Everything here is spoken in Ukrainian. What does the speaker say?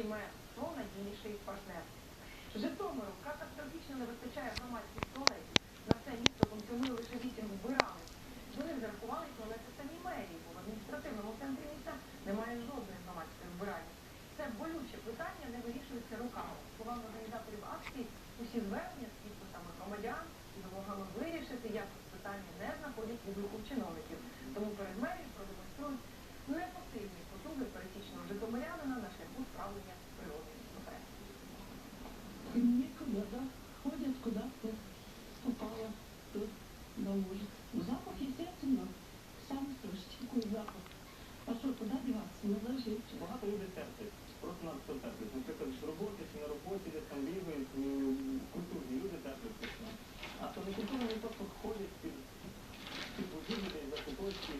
Чімен, ну надійніший партнер. Житомиру катастрофічно не вистачає громадських туалетів. На це місто функціонує лише вісім вбирали. Вони них зарахувалися туалети самі мерії, бо в адміністративному центрі міста немає жодної громадської вбиральні. Це болюче питання не вирішується руками. Словами організаторів акції усі звернення з підписами громадян і вимогами вирішити, як питання не знаходять від руку чиновників. Тому перед мерією продемонструють непосильні потуги пересічного житомирянина на шляху справлення. Никуда, да? Ходят куда-то, попало, тут доложит. Запах, естественно, слышите, какой запах. А что, куда деваться? Надо жить. Багато людей терплять, просто надо хто терплять. Наприклад, в роботі чи на роботі, десь там бігають, культурні люди терплять. А то не культурні просто ходять під, під будівлі, за куточки,